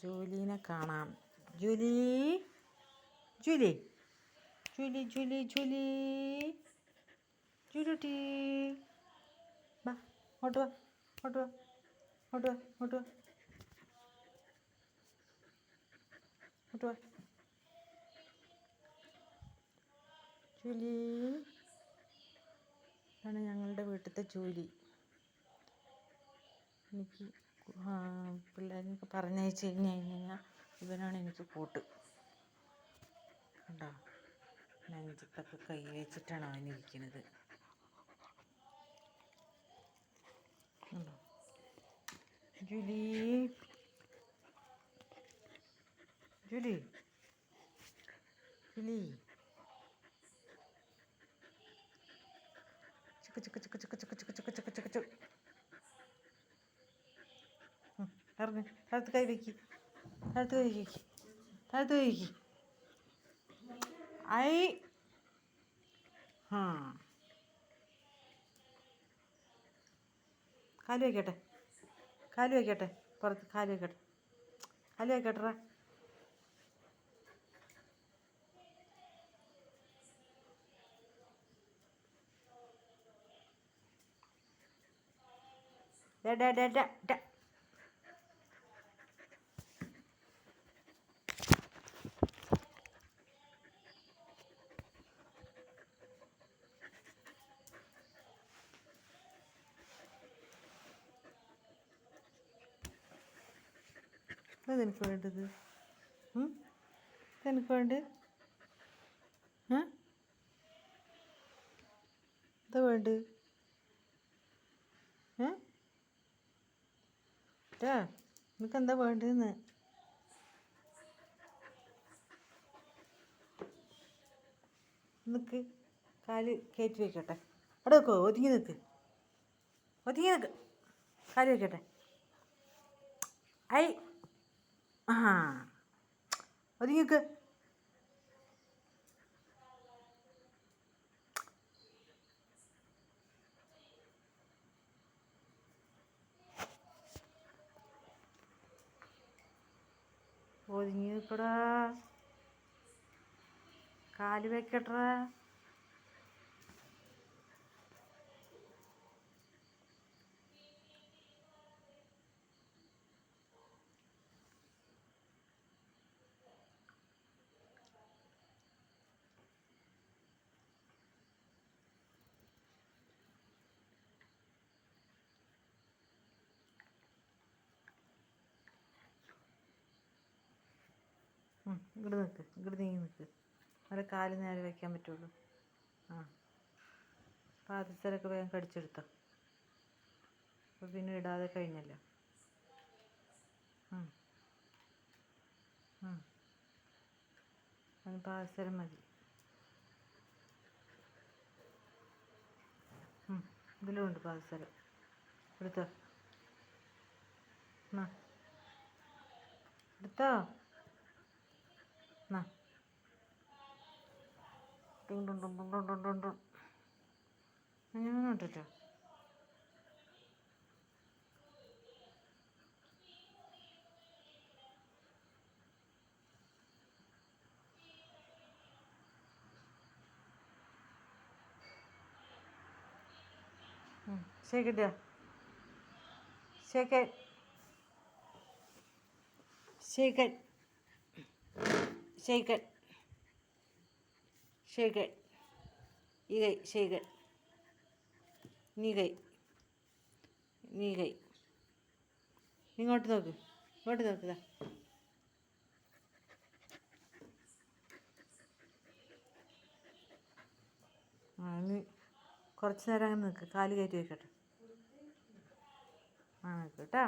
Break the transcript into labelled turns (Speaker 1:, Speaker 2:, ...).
Speaker 1: ജൂലീനെ കാണാം. Julie Julie Julie Julie Julie ജൂലുട്ടി വാ ഇങ്ങോട്ട് വാ ഇങ്ങോട്ട് വാ ഇങ്ങോട്ട് വാ ഇങ്ങോട്ട് വാ. ഇങ്ങോട്ട് വാ. ജൂലി ഇതാണ് ഞങ്ങളുടെ വീട്ടിലത്തെ ജൂലി. എനിക്ക് പിള്ളേരൊക്കെ പറഞ്ഞയച്ച് കഴിഞ്ഞ് കഴിഞ്ഞാൽ ഇവനാണ് എനിക്ക് കൂട്ട്. കണ്ടോ? നെഞ്ചത്തൊക്കെ കൈ വെച്ചിട്ടാണ് അവൻ ഇരിക്കുന്നത് കണ്ടോ? ജുലി. ജൂലി. ജൂലി. ചിക്ക് ചിക്ക് ചിക്ക് ചിക്ക് ചിക്ക് ചിക്ക് ചിക്ക് ചിക്ക് ചിക്ക്. ഇറങ്ങി താഴത്ത് കൈ വെക്കി. താഴത്ത് കൈ വെക്കി. താഴത്ത് കൈ വെക്കി. ഐ. ആ കാൽ വയ്ക്കട്ടെ കാൽ വയ്ക്കട്ടെ പുറത്ത് കാൽ വയ്ക്കട്ടെ കാൽ വയ്ക്കട്ടെടാ ഡാ ഡാ ഡാ ഡാ. അതാ എനിക്ക് വേണ്ടത്. എനിക്ക് വേണ്ടത് ഏ എന്താ വേണ്ടത് ഏ? ഏട്ടാ നിനക്കെന്താ വേണ്ടതെന്ന് നിക്ക് കാൽ കയറ്റി വയ്ക്കട്ടെ അവിടെ വെക്കോ ഒതുങ്ങി നിൽക്ക് ഒതുങ്ങി നിൽക്ക് കാൽ വയ്ക്കട്ടെ ഐ ആ ഒതുങ്ങിക്ക് ഒതുങ്ങി നിൽക്കടാ കാൽ വെക്കട്രാ ഇങ്ങോട്ട് നിൽക്ക് ഇങ്ങോട്ട് നീങ്ങി നിൽക്ക് അവരെ കാൽ നേരെ വയ്ക്കാൻ പറ്റുള്ളൂ. ആ. പാദസരമൊക്കെ വേഗം കടിച്ചെടുത്തോ. അപ്പോൾ പിന്നെ ഇടാതെ കഴിഞ്ഞല്ലോ. അത് പാദസരം മതി. ഇതിലും ഉണ്ട് പാദസരം. എടുത്തോ. എടുത്തോ. എന്നാ ടും ടും ടും ടും ടും ടും ടും ഞാൻ ഇട്ടിട്ടോ Shake it there. Shake it. Shake it. Shake it. Shake it. ഈ കൈ ഇങ്ങോട്ട് നോക്ക്. ഇങ്ങോട്ട് നോക്കുക ആ ഇനി കുറച്ച് നേരം അങ്ങനെ നിൽക്ക് കാൽ കയറ്റി വെക്കട്ടെ. ആ നിൽക്ക് കേട്ടോ.